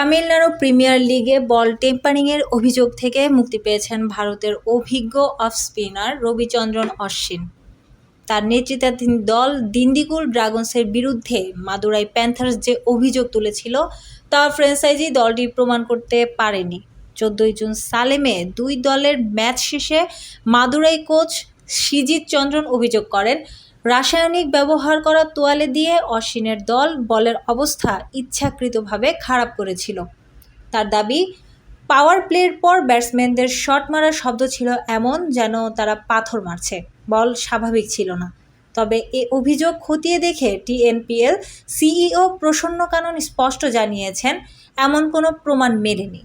Tamil Nadu premier লিগে বল টেম্পারিংয়ের অভিযোগ থেকে মুক্তি পেয়েছেন ভারতের অভিজ্ঞ অফ স্পিনার রবিচন্দ্রন অশ্বিন। তার নেতৃত্বাধীন দল দিন্দিগুল ড্রাগনসের বিরুদ্ধে মাদুরাই প্যান্থার্স যে অভিযোগ তুলেছিল, তা ফ্র্যাঞ্চাইজি দলটি প্রমাণ করতে পারেনি। চোদ্দই জুন সালেমে দুই দলের ম্যাচ শেষে মাদুরাই কোচ সিজিত চন্দ্রন অভিযোগ করেন রাসায়নিক ব্যবহার করা তোয়ালে দিয়ে অশ্বিনের দল বলের অবস্থা ইচ্ছাকৃতভাবে খারাপ করেছিল। তার দাবি পাওয়ার প্লের পর ব্যাটসম্যানদের শট মারার শব্দ ছিল এমন যেন তারা পাথর মারছে। বল স্বাভাবিক ছিল না। তবে এ অভিযোগ খতিয়ে দেখে টিএনপিএল সিইও প্রসন্ন কানন স্পষ্ট জানিয়েছেন, এমন কোনো প্রমাণ মেলেনি।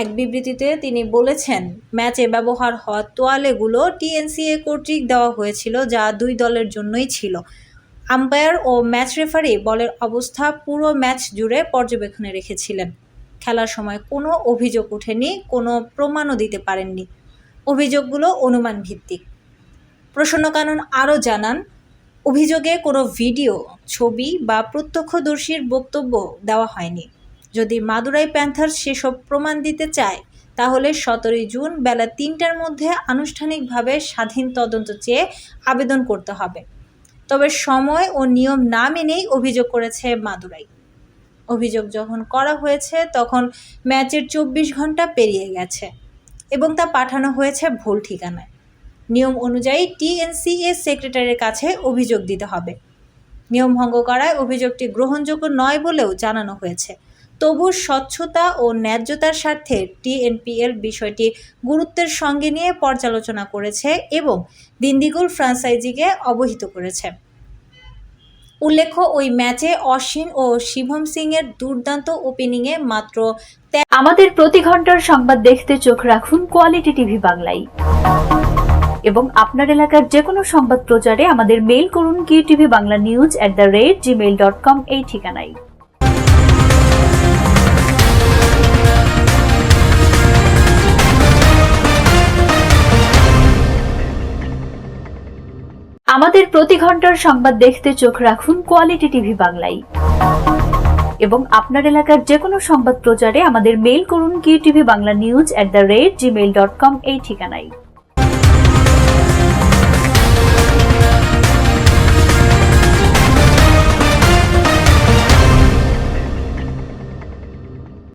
এক বিবৃতিতে তিনি বলেছেন, ম্যাচে ব্যবহার হওয়া তোয়ালেগুলো টিএনসিএ কর্তৃক দেওয়া হয়েছিল যা দুই দলের জন্যই ছিল। আম্পায়ার ও ম্যাচ রেফারি বলের অবস্থা পুরো ম্যাচ জুড়ে পর্যবেক্ষণে রেখেছিলেন। খেলার সময় কোনো অভিযোগ ওঠেনি, কোনো প্রমাণও দিতে পারেননি। অভিযোগগুলো অনুমান ভিত্তিক প্রসন্ন কানন আরও জানান, অভিযোগে কোনো ভিডিও, ছবি বা প্রত্যক্ষদর্শীর বক্তব্য দেওয়া হয়নি। যদি মাদুরাই প্যান্থার্স সেসব প্রমাণ দিতে চায়, তাহলে সতেরোই জুন বেলা তিনটার মধ্যে আনুষ্ঠানিকভাবে স্বাধীন তদন্ত চেয়ে আবেদন করতে হবে। তবে সময় ও নিয়ম না মেনেই অভিযোগ করেছে মাদুরাই। অভিযোগ যখন করা হয়েছে, তখন ম্যাচের চব্বিশ ঘণ্টা পেরিয়ে গেছে এবং তা পাঠানো হয়েছে ভুল ঠিকানায়। নিয়ম অনুযায়ী টিএনসিএ সেক্রেটারির কাছে অভিযোগ দিতে হবে। নিয়ম ভঙ্গ করায় অভিযোগটি গ্রহণযোগ্য নয় বলেও জানানো হয়েছে। তবু স্বচ্ছতা ও ন্যায্যতার স্বার্থে টিএনপিএল বিষয়টি গুরুত্বের সঙ্গে নিয়ে পর্যালোচনা করেছে এবং দিন্দিগুল ফ্রাঞ্চাইজিকে অবহিত করেছে। উল্লেখ্য, ওই ম্যাচে অশ্বিন ও শিবম সিং এর দুর্দান্ত ওপেনিংয়ে মাত্র আমাদের প্রতি ঘণ্টার সংবাদ দেখতে চোখ রাখুন কোয়ালিটি টিভি বাংলায়। এবং আপনার এলাকার যে কোনো সংবাদ প্রচারে আমাদের মেইল করুন Q TV Bangla news at the rate Gmail dot com এই ঠিকানায়। আমাদের প্রতি ঘণ্টার সংবাদ দেখতে চোখ রাখুন কোয়ালিটি টিভি বাংলায়। এবং আপনার এলাকার যে কোনো সংবাদ প্রচারে আমাদের মেইল করুন Q TV Bangla news at the rate Gmail dot com এই ঠিকানায়।